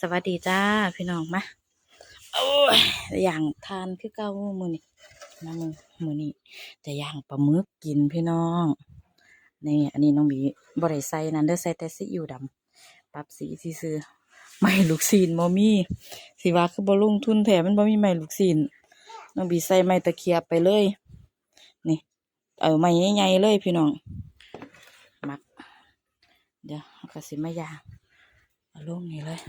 สวัสดีจ้าพี่น้องมาโอ้ยอย่างทานคือเก้ามือนี่มามือมือนี่จะย่างปลาหมึกกินพี่น้องนี่อันนี้น้องบีบริใส่นั่นเด้อใส่แต่ซีอิ๊วดำปรับสีซื่อไม่ลูกซีนบ่มีสิว่าคือบ่ลงทุนแถมมันบ่มีไม้ลูกซีนน้องบีใส่ไม้ตะเคียบไปเลย นี่ เอาไม้ใหญ่ๆเลยพี่น้องมัก เดี๋ยวเราก็สิมาย่าง เอาลงนี่เลย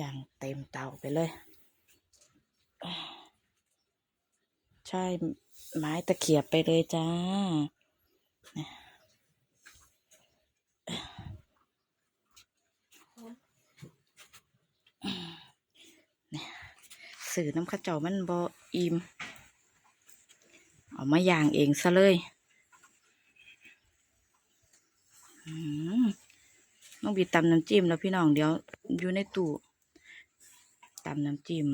ย่างเต็มเตาไปเลย ใช่ไม้ตะเขียบไปเลยจ้าเนี่ยสื่อน้ำข้าวเจ้ามันบออิ่มเอามาย่างเองซะเลย อืม น้องบีตำน้ำจิ้มแล้วพี่น้องเดี๋ยวอยู่ในตู้ตำน้ำจิ้ม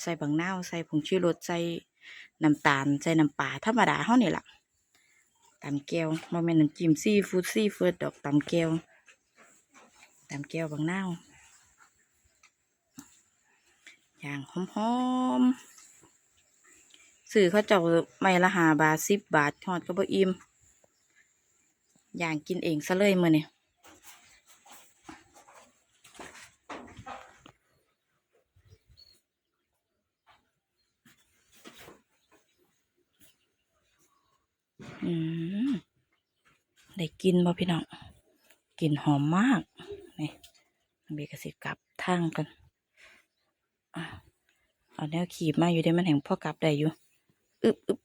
ใส่บางนาวใส่ผงชูรสใส่น้ำตาลใส่น้ำปลาธรรมดาเท่านี่แหละตำแก้วโมเมนน้ำจิ้มซีฟู้ดซีฟู้ดดอกตำแก้วตำแก้วบางนาวอย่างหอมๆสื่อเขาเจ้าไม่ละหาบาทสิบบาททอดก็บ่อิ่มอย่างกินเองซะเลยมือนี่อื ได้กินบ่พี่น้องกลิ่นหอมมาก นี่เบกสิกลับทางกันเอาแนวขีบมาอยู่ได้มันแห่งพ่อกลับได้อยู่อึบอึบ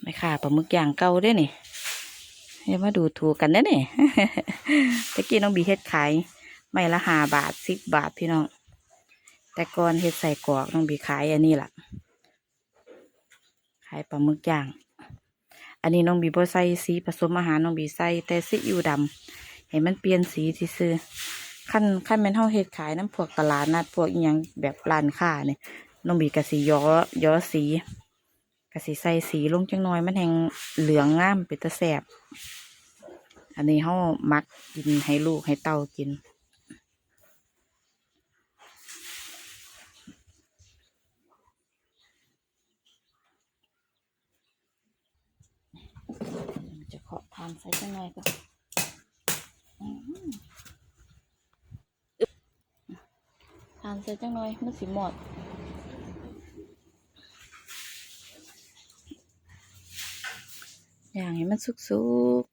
ไม่ค่ะปลาหมึกอย่างเก่าเด้นี่อย่ามาดูถูกกันนะเนี่ยตะกี้น้องบีเฮ็ดขายไม่ละหาบาทสิบบาทพี่น้อง แต่ก่อนเฮ็ดใส่กรอกน้องบีขายอันนี้ล่ะายปลาหมึกย่าง อันนี้น้องบีบ่ใส่สีผสมอาหารน้องบีใส่แต่ซีอิ๊วดำให้มันเปลี่ยนสีซื่อขั้นขั้นแม่นเฮาเฮ็ดขายน้ำพวกตลาดนัดพวกอีหยังแบบร้านค้าเนี่ยน้องบีก็สิย้อย้อสีก็สิใส่สีลงจังน้อยมันแหงเหลืองงามเป็นตะแสบอันนี้เขามักกินให้ลูกให้เต้ากิน จะขอทานใส่จังไงก็อืมอึ๊บทานใส่จังหน่อยมันสิหมดอย่างให้มันสุกๆ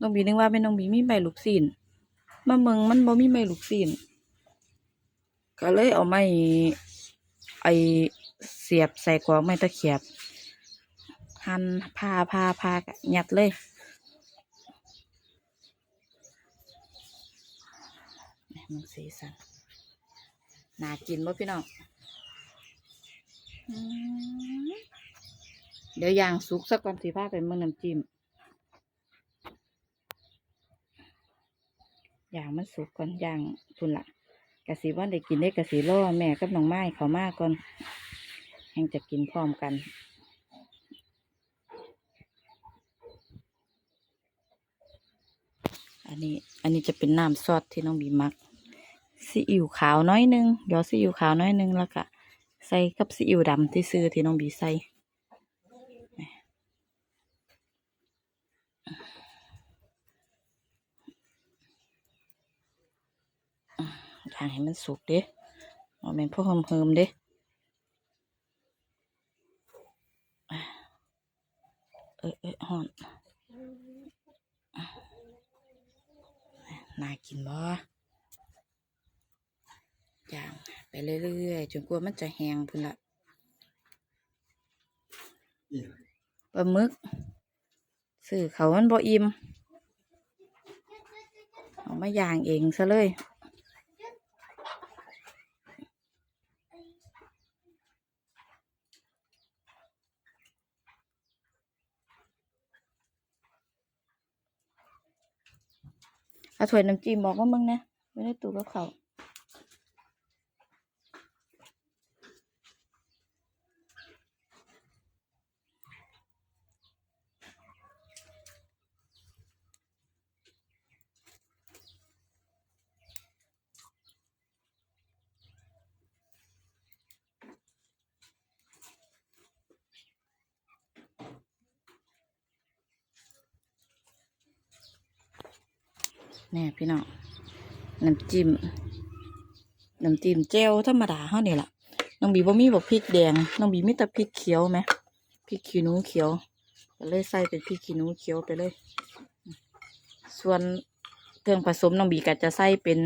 น้องบีนึกว่าเป็นน้องบีมีใบลูกศิลมาเมืองมันบ่มีใบลูกศิลก็เลยเอาไม้ไอเสียบใส่กรอกไม้ตะเขียบ หั่นพาพาพากะยัดเลยมันสีสันน่ากินบ่พี่น้องเดี๋ยวย่างสุกสักก่อนสีผ้าไปเมื่อน้ำจิ้มอย่างมันสุกก่อนอย่างพุ่นละกะสีว่าได้กินได้กะสีล่อแม่กับน้องไม้เขามากก่อนแห่งจะกินพร้อมกัน อันนี้ อันนี้จะเป็นน้ำซอสที่น้องบีมักซีอิ๊วขาวน้อยหนึงยอซีอิ๊วขาวน้อยหนึงแล้วก็ใส่กับซีอิ๊วดำที่ซื้อที่น้องบีใส่ทางให้มันสุกเด้โมเมนพวกเฮิมเฮิมๆเด้เอ้ยเอ้ยหอน น่ากินบ่ย่างไปเรื่อยๆจนกว่ามันจะแห้งพุ่นละปลาหมึกซื้อเขามันบ่อิ่มเอามาย่างเองซะเลย เอาถ้วยน้ำจิ้มบอกว่ามึงนะไม่ได้ตูกับเขาว แน่พี่น้องน้ำจิ้มน้ำจิ้มเจลธรรมดาเฮานี่ล่ะน้องบีบ่มีบอกพริกแดงน้องบีมีแต่พริกเขียวไหมพริกขี้หนูเขียวก็เลยใส่เป็นพริกขี้หนูเขียวไปเลย ส่วนเครื่องผสมน้องบีก็จะใส่เป็น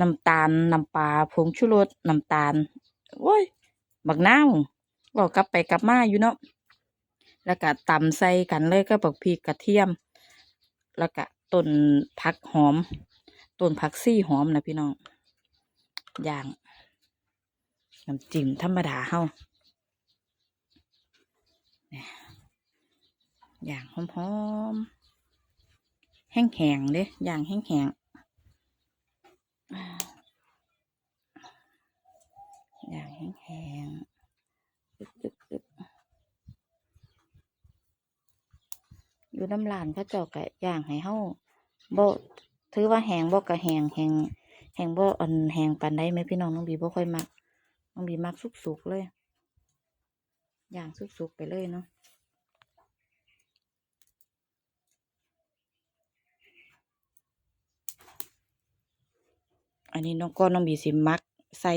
น้ำตาลน้ำปลาผงชูรสน้ำตาลโอ้ยบักนาวบอกกลับไปกลับมาอยู่เนาะแล้วก็ตำใส่กันเลยก็บักพริกกระเทียม แล้วก็ ต้นผักหอมต้นผักซี่หอมนะพี่น้องอย่างน้ำจิ้มธรรมดาเฮาเนี่ยอย่างหอมๆแห้งๆเด้อย่างแห้งๆอ่าอย่างแห้งๆ อยู่น้ำลานเขาเจ้ากะย่างให้เฮาบ่ถือว่าแหงบ่กะแหงแหงแหงบ่อันแหงปานใดไหมพี่น้องน้องบีบ่ค่อยมักน้องบีมักสุกๆเลยย่างสุกๆไปเลยเนาะอันนี้น้องก้อนน้องบีสิมักใส่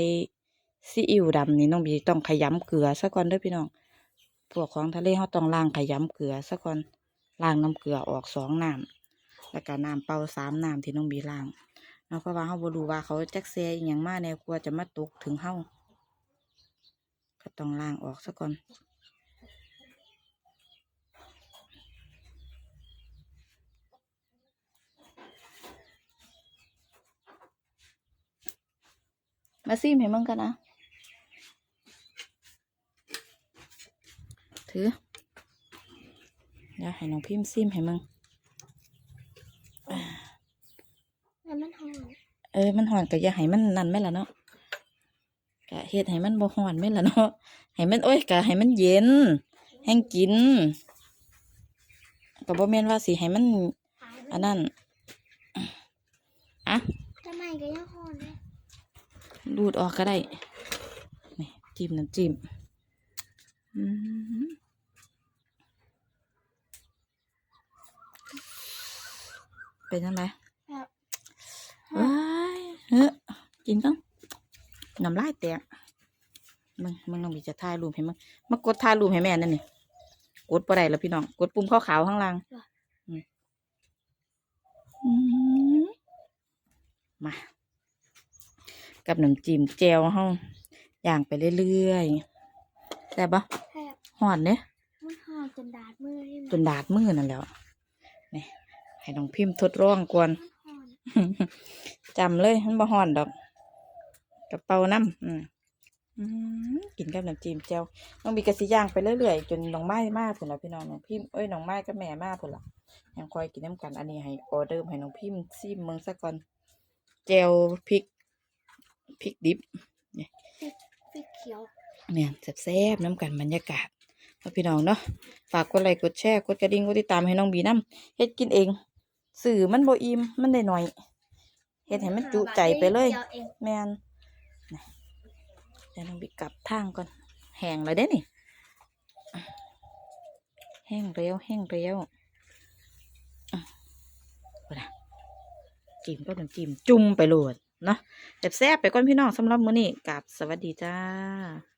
ซีอิ๊วดำนี่น้องบีต้องขยำเกลือซะก่อนเด้อพี่น้องพวกของทะเลเขาต้องล้างขยำเกลือซะก่อน ล้างน้ำเกลือออกสองน้ำแล้วก็น้ำเปล่าสามน้ำที่น้องบีล้างเนาะเพราะว่าเขาบรูว่าเขาแจักแซ่อย่างมากแนวกลัวจะมาตกถึงเฮาก็ต้องล้างออกซะก่อนมาซิมให้มึงกันนะถือ เดี๋ยวให้น้องพิมพ์ซิมให้มึงแล้วมันหอมเออ มันห่อนก็อย่าให้มันนั่นแม่นละเนาะกะเฮ็ดให้มันบ่ห่อนแม่นละเนาะให้มันโอ้ยกะให้มันเย็น แห้งกินก็บ่แม่นว่าสิให้มันขายอันนั้นอะทำไมก็ยังหอมเลยดูดออกก็ได้นี่จิ้มน้ำจิ้มอืม เป็นยังไงแบบว้ายเฮ้ยกินกันน้ำลายแตกมึงมึงต้องมีจะถ่ายรูปให้มึงมากดถ่ายรูปให้แม่นั่นนี่กดปะได้แล้วพี่น้อง กดปุ่มขาวๆข้างล่างอืมอืมมา กับน้ำจิ้มแจวเฮาย่างไปเรื่อยๆแต่บปะแบบหอนเนี่ยมันหอมจนดาดมือเลยจนดาดมือนั่นแหล้วนี่ ให้น้องพิมพ์ทดลองก่อนมันหอมจำเลยมันบ่ฮ้อนดอกกระเป๋าน้ำอืมอืมกินกับน้ำจิ้มแจ่วน้องบีกสิย่างไปเรื่อยๆจนน้องไม้มาพุ่นละพี่น้องน้องพิมพ์เอ้ยน้องไม้กับแม่มาพุ่นละยังคอยกินน้ำกันอันนี้ให้ออเดิร์ให้น้องพิมพ์ซิมเมืองซะก่อนแจ่วพริกพริกดิบพริกเขียวเนี่ยแซ่บๆน้ำกันบรรยากาศเอาพี่น้องเนาะฝากกดไลค์กดแชร์กดกระดิ่งกดติดตามให้น้องบีน้ำเฮ็ดกินเอง สื่อมันบ่อิ่มมันได้หน่อยเฮ็ดให้มันจุใจไปเลยดี๋วองแมนนะเดี๋ยวน้องบีกลับทางก่อน แห้งเลยเด้นี่ แห้งเร็วแห้งเร็วอะเอาล่ะจิ้มก็น้ำจิ้มจุ่มไปโหลดเนาะแซ่บๆไปก่อนพี่น้องสำหรับมื้อนี้กับสวัสดีจ้า